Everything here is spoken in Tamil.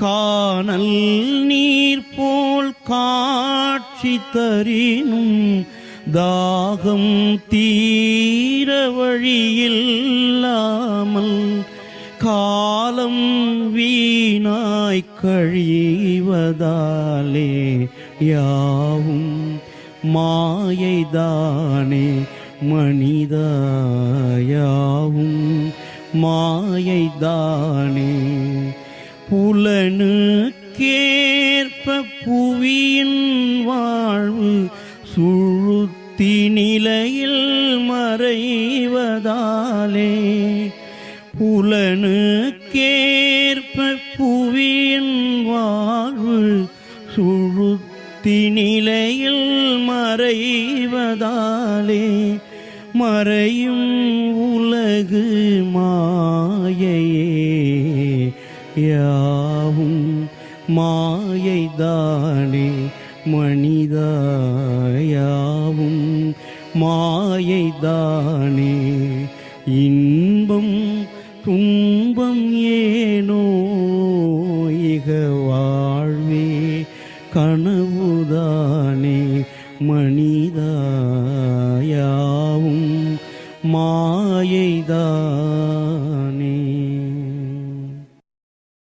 காணல் நீர் போல் காட்சி தரினும் தாகம் தீர வழியில்லாமல் காலம் வீணாய் கழிவதாலே யாவும் மாயைதானே மனிதாயாவும் மாயைதானே புலனுக்கேற்ப புவியின் வாழ்வு சுழுத்தி நிலையில் மறைவதாலே. புலனுக்கேற்ப புவியின் வாழ்வு சுழுத்தி நிலையில் மறைவதாலே. மறையும் உலகு மாயையே. யாவும் மாயைதானே மனிதாயாவும் மாயைதானே இன்பம் துன்பம் ஏனோ இக வாழ்வே கனவுதானே மனிதாயாவும் மாயைதானே